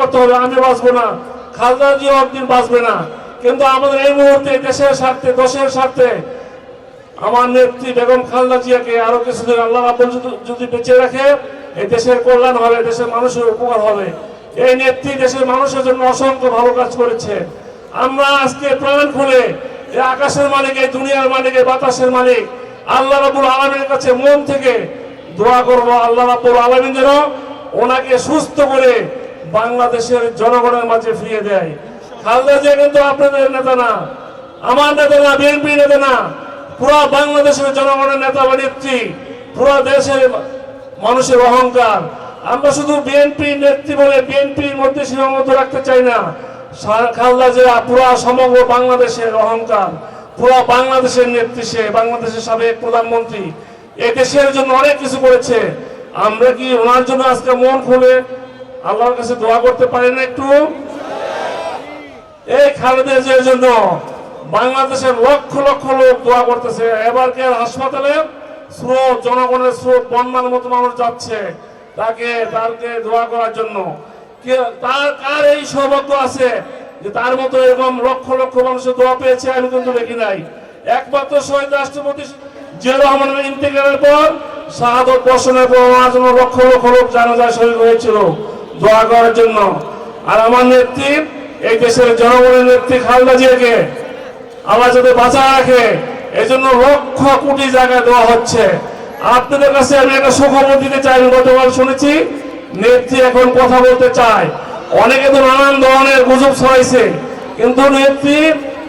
করতে হবে, আমি বাঁচবো না। খালদা জিও একদিন বাঁচবে না। কিন্তু আমাদের এই মুহূর্তে দেশের স্বার্থে দেশের স্বার্থে আমার নেত্রী বেগম খালদা জিয়াকে আরও কিছুদিন আল্লাহ রাব্বুল যদি- বেঁচে রাখে, এই দেশের কল্যাণ হবে, দেশের মানুষের উপকার হবে। এই নেত্রী দেশের মানুষের জন্য অসংখ্য ভালো কাজ করেছে। আমরা আজকে প্রাণ খুলে আকাশের মালিক, এই দুনিয়ার মালিক, এই বাতাসের মালিক, আল্লাহ রাবুল আলমীর কাছে মন থেকে দোয়া করব, আল্লাহ রাবুল আলমিন ওনাকে সুস্থ করে বাংলাদেশের জনগণের মাঝে ফিরিয়ে দেয়। খালদা জিয়া কিন্তু আপনাদের নেতা না। আমার নেতা না বিএনপি নেতা না। পুরা বাংলাদেশের জনগণের নেতা বা নেত্রী, পুরা দেশের মানুষের অহংকার। আমরা শুধু বিএনপি নেত্রী বলে বিএনপির মধ্যে সীমাবদ্ধ রাখতে চাই না। খালদা জিয়া পুরা সমগ্র বাংলাদেশের অহংকার, পুরা বাংলাদেশের নেত্রী সে, বাংলাদেশের সাবেক প্রধানমন্ত্রী। এ দেশের জন্য অনেক কিছু করেছে। আমরা কি ওনার জন্য আজকে মন খুলে আল্লাহর কাছে দোয়া করতে পারি না একটু? এই খালেদা জন্য বাংলাদেশের লক্ষ লক্ষ লোক দোয়া করতেছে। এবার কে হাসপাতালে স্রোত, জনগণের স্রোত বন্যার মতো মানুষ যাচ্ছে তাকে তাকে দোয়া করার জন্য। তার, কার এই সৌভাগ্য আছে যে তার মতো এরকম লক্ষ লক্ষ মানুষের দোয়া পেয়েছে আমি কিন্তু দেখি নাই। একমাত্র শহীদ রাষ্ট্রপতি জিয়া রহমানের ইন্তেকালের পর, শাহাদত বর্ষণের পর ওনার জন্য লক্ষ লক্ষ লোক জানাজায় শহীদ হয়েছিল। দোয়া করার জন্য। আর আমার নেত্রী, এই দেশের জনগণের নেত্রী খালেদা জিয়াকে আমার যাতে বাঁচা রাখে এই জন্য লক্ষ কোটি জায়গায় দেওয়া হচ্ছে। আপনাদের কাছে আমি একটা সুখবর দিতে চাই গতকাল শুনেছি, নেত্রী এখন কথা বলতে চায়। অনেকে তো নানান ধরনের গুজব ছড়াইছে, কিন্তু নেত্রী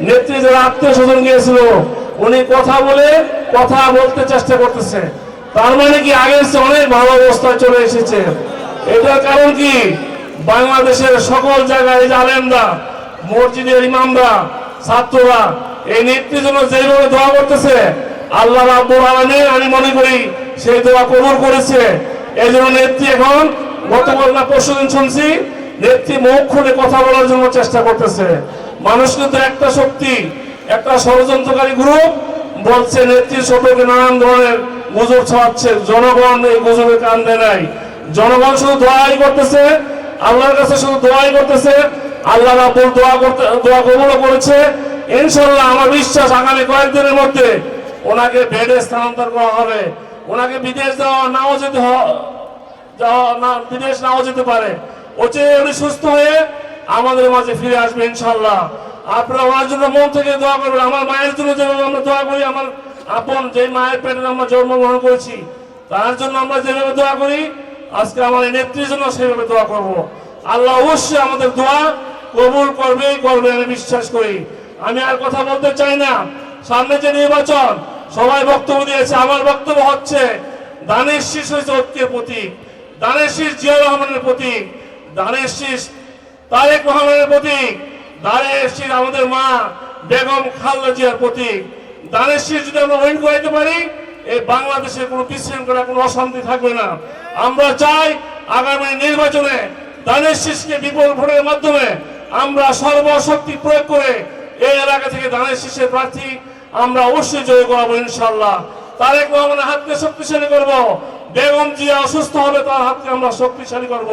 নেত্রী যারা আত্মীয় স্বজন গিয়েছিল, উনি কথা বলে কথা বলতে চেষ্টা করতেছে। তার মানে কি আগের অনেক ভালো অবস্থায় চলে এসেছে? এটার কারণ কি? বাংলাদেশের সকল জায়গায় আলেমরা, মসজিদের ইমামরা, ছাত্ররা, এই নেত্রীর জন্য যেভাবে দোয়া করতেছে, আল্লাহ রাব্বুল আলামিন, আমি মনে করি সেই দোয়া কবুল করেছে। এই জন্য নেত্রী এখন গতকাল না পরশুদিন শুনছি, নেত্রী মুখ খুলে কথা বলার জন্য চেষ্টা করতেছে। মানুষ কিন্তু একটা শক্তি, একটা ষড়যন্ত্রকারী গ্রুপ বলছে, নেত্রী সম্পর্কে নানান ধরনের গুজব ছড়াচ্ছে, জনগণ এই গুজবে কান দেয় নাই। জনগণ শুধু দোয়াই করতেছে, আল্লাহর কাছে শুধু দোয়াই করতেছে, আল্লাহ রাব্বুল দোয়া করতে, দোয়া কবুল করেছে। ইনশাআল্লাহ আমার বিশ্বাস আগামী কয়েকদিনের মধ্যে ওনাকে বেডে স্থানান্তর করা হবে। ওনাকে বিদেশ দেওয়া নাও যেতে যাওয়া বিদেশ নাও যেতে পারে। ওচে উনি সুস্থ হয়ে আমাদের মাঝে ফিরে আসবে ইনশাল্লাহ আপনারা ওনার জন্য মন থেকে দোয়া করবেন। আমার মায়ের জন্য যেভাবে আমরা দোয়া করি, আমার আপন যে মায়ের পেটে আমরা জন্মগ্রহণ করেছি, তার জন্য আমরা যেভাবে দোয়া করি আজকে এই নেত্রীর জন্য সেভাবে দোয়া করব। আল্লাহ অবশ্যই আমাদের দোয়া কবুল করবেই করবে আমি বিশ্বাস করি। আমি আর কথা বলতে চাই না। সামনে যে নির্বাচন, সবাই বক্তব্য দিয়েছে, আমার বক্তব্য হচ্ছে দানের শীষ হয়েছে ঐক্যের প্রতীক। দানের শীষ জিয়া রহমানের প্রতীক। দানের শীষ তারেক রহমানের প্রতীক। দানের শীষ আমাদের মা বেগম খালেদা জিয়ার প্রতীক। দানের শীষ যদি আমরা উইন করাইতে পারি এই বাংলাদেশে কোনো বিশৃঙ্খলা, কোনো অশান্তি থাকবে না। আমরা চাই আগামী নির্বাচনে দানের শীষকে বিপুল ভোটের মাধ্যমে আমরা সর্বশক্তি প্রয়োগ করে এই এলাকা থেকে দানের শীষের প্রার্থী আমরা অবশ্যই জয় করাবো ইনশাল্লাহ তারেক রহমানের হাতকে শক্তিশালী করব, বেগম জিয়া অসুস্থ হবে তার হাতকে আমরা শক্তিশালী করব।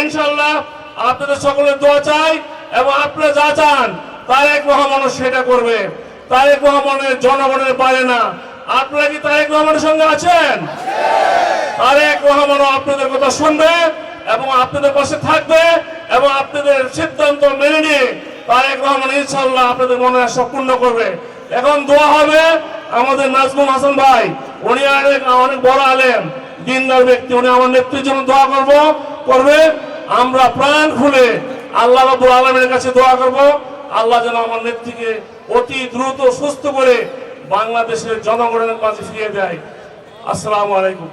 ইনশাল্লাহ আপনাদের সকলের দোয়া চাই এবং আপনারা যা চান, তারেক রহমানও সেটা করবে। তারেক রহমানের জনগণের পারে না আপনারা কি তারেক রহমানের সঙ্গে আছেন? তারেক রহমানও আপনাদের কথা শুনবে এবং আপনাদের পাশে থাকবে এবং আপনাদের সিদ্ধান্ত মেনে নিয়ে তারেক রহমান ইনশাল্লাহ আপনাদের মনে আশা পূর্ণ করবে। এখন দোয়া হবে আমাদের নাজমুল হাসান ভাই। উনি অনেক অনেক বড় আলেম, দিনদার ব্যক্তি। উনি আমার নেত্রীর জন্য দোয়া করব, করবে। আমরা প্রাণ খুলে আল্লাহ রাব্বুল আলমের কাছে দোয়া করব। আল্লাহ যেন আমার নেত্রীকে অতি দ্রুত সুস্থ করে বাংলাদেশের জনগণের মাঝে ফিরিয়ে দেয়। আসসালামু আলাইকুম।